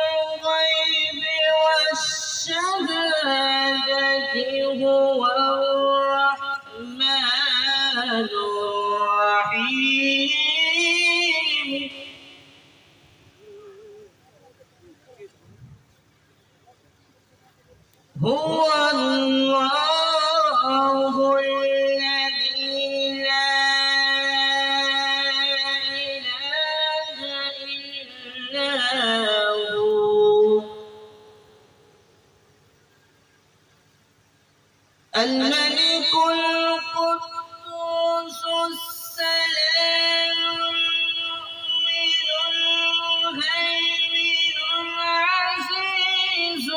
الغيب والشهادة هو الرحمن الرحيم؟ هو الملك القدوس السلام المؤمن العزيز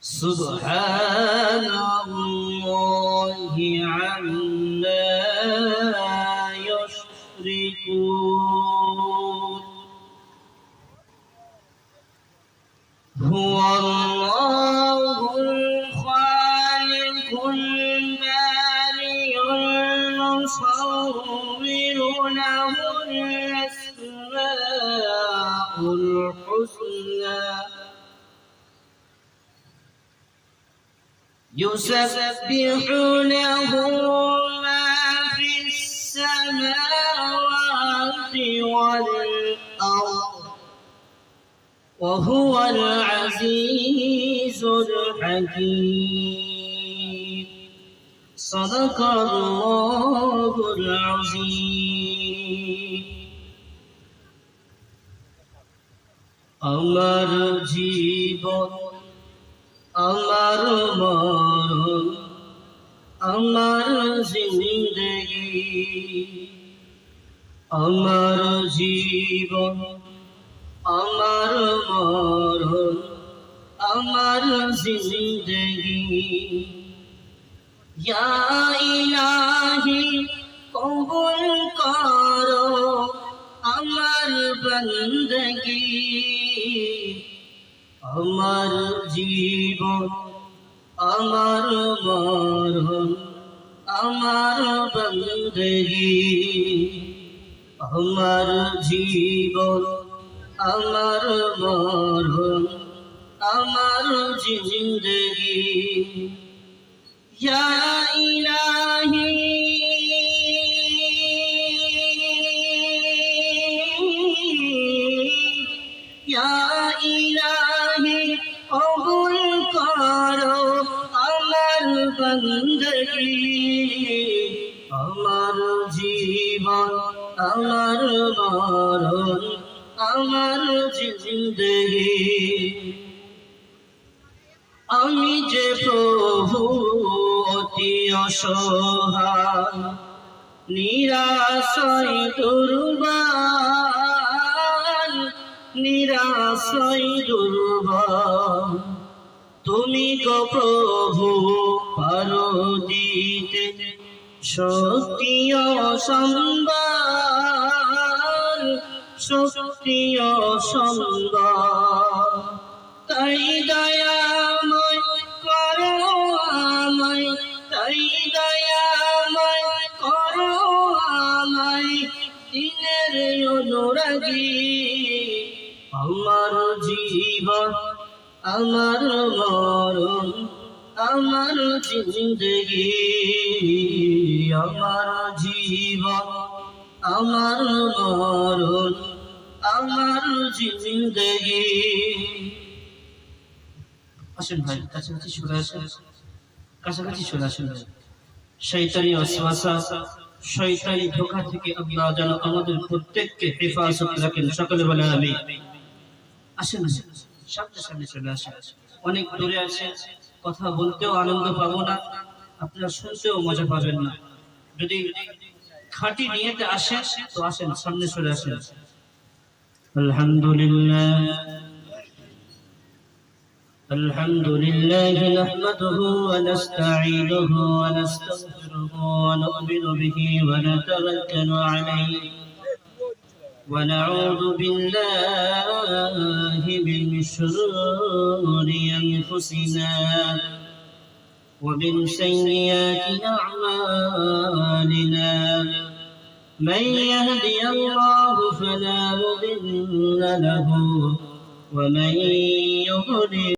سبحان الله عما يشركون. هو الله الخالق البارئ المصور له الأسماء الحسنى. يسبح له ما في السماوات والأرض وهو العزيز الحكيم صدق الله العظيم আমার জীবন আমার মরণ আমার জিন্দগি আমার জীবন, আমার মরণ, আমার জিন্দগি। ইলাহি কবুল করো আমার বন্দগি। আমার জীবন, আমার মরণ, আমার বন্দগি। আমার জীবন আমার মরণ আমার জিন্দগি। ইলাহি। ইলাহি কবুল করো আমার বন্দগি। আমার জীবন আমার মরণ, আমার জিন্দগি। আমি যে প্রভু, অতি অসহায়, নিরাশয়, দুর্বল নিরাশয়, দুর্বল। তুমি গো প্রভু পারো দিতে শক্তি সম্বল শক্তি সম্বল তাই দয়াময় করো আমায়, তাই দয়াময় করো আমায়, দিনের অনুরাগী। আমার জীবন, আমার মরণ, আমার জিন্দগি, আমার জীবন। আমার মরণ, আমার জিন্দগি। আসেন ভাই, কাছাকাছি চলে আসেন। কাছাকাছি চলে আসেন শৈতানি অশ্বাসা শৈতানি ধোকা থেকে আল্লাহ যেন আমাদের প্রত্যেককে হেফাজত রাখেন। সকলে বলে আমি আসেন আসেন সামনে সামনে চলে আসেন। অনেক দূরে আছে, কথা বলতেও আনন্দ পাবো না, আপনারা শুনতেও মজা পাবেন না। যদি খাঁটি নিয়েতে আসেন তো আসেন সামনে চলে আসেন আলহামদুলিল্লাহ الحمد لله نحمده ونستعينه ونستغفره ونؤمن به ونتوكل عليه ونعوذ بالله من شرور أنفسنا ومن سيئات أعمالنا من يهدي الله فلا مضل له ومن يضلل